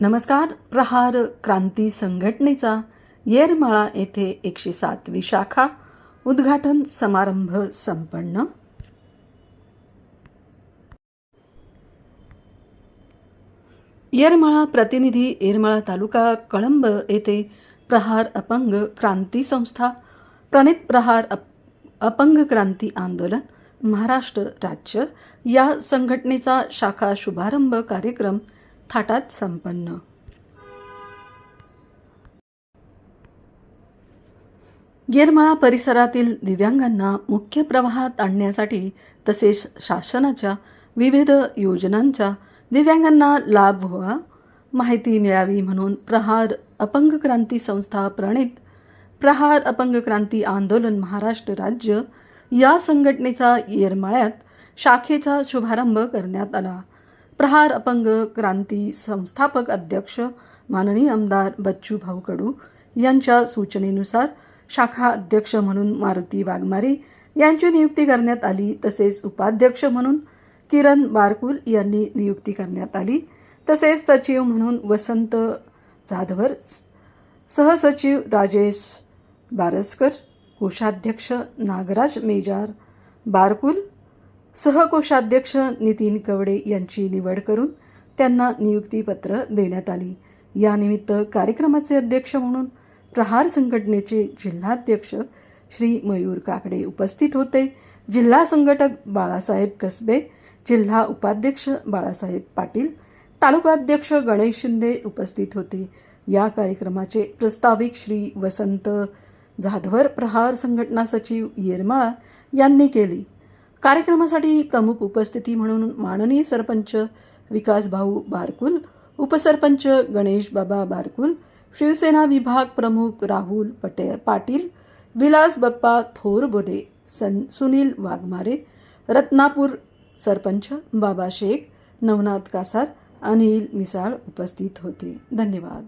नमस्कार प्रहार क्रांती संघटनेचा येरमाळा येथे एकशे सातवी शाखा उद्घाटन समारंभ संपन्न. येरमाळा प्रतिनिधी येरमाळा तालुका कळंब येथे प्रहार अपंग क्रांती संस्था प्रणित प्रहार अप अपंग क्रांती आंदोलन महाराष्ट्र राज्य या संघटनेचा शाखा शुभारंभ कार्यक्रम थाटात संपन्न. येरमाळा परिसरातील दिव्यांगांना मुख्य प्रवाहात आणण्यासाठी तसेच शासनाच्या विविध योजनांच्या दिव्यांगांना लाभ व्हावा माहिती मिळावी म्हणून प्रहार अपंग क्रांती संस्था प्रणित प्रहार अपंग क्रांती आंदोलन महाराष्ट्र राज्य या संघटनेचा येरमाळ्यात शाखेचा शुभारंभ करण्यात आला. प्रहार अपंग क्रांती संस्थापक अध्यक्ष माननीय आमदार बच्चू भाऊ कडू यांच्या सूचनेनुसार शाखा अध्यक्ष म्हणून मारुती वाघमारे यांची नियुक्ती करण्यात आली तसेच उपाध्यक्ष म्हणून किरण बारकुल यांनी नियुक्ती करण्यात आली तसेच सचिव म्हणून वसंत जाधवर सहसचिव राजेश बारसकर कोषाध्यक्ष नागराज मेजार बारकुल सहकोषाध्यक्ष नितीन कवडे यांची निवड करून त्यांना नियुक्तीपत्र देण्यात आली. यानिमित्त कार्यक्रमाचे अध्यक्ष म्हणून प्रहार संघटनेचे जिल्हाध्यक्ष श्री मयूर काकडे उपस्थित होते. जिल्हा संघटक बाळासाहेब कसबे जिल्हा उपाध्यक्ष बाळासाहेब पाटील तालुकाध्यक्ष गणेश शिंदे उपस्थित होते. या कार्यक्रमाचे प्रस्ताविक श्री वसंत जाधवर प्रहार संघटना सचिव येरमाळा यांनी केली. कार्यक्रमासाठी प्रमुख उपस्थिती म्हणून माननीय सरपंच विकासभाऊ बारकुल उपसरपंच गणेश बाबा बारकुल शिवसेना विभाग प्रमुख राहुल पटे पाटील विलास बप्पा थोरबोदे सन सुनील वाघमारे रत्नापूर सरपंच बाबा शेख नवनाथ कासार अनिल मिसाळ उपस्थित होते. धन्यवाद.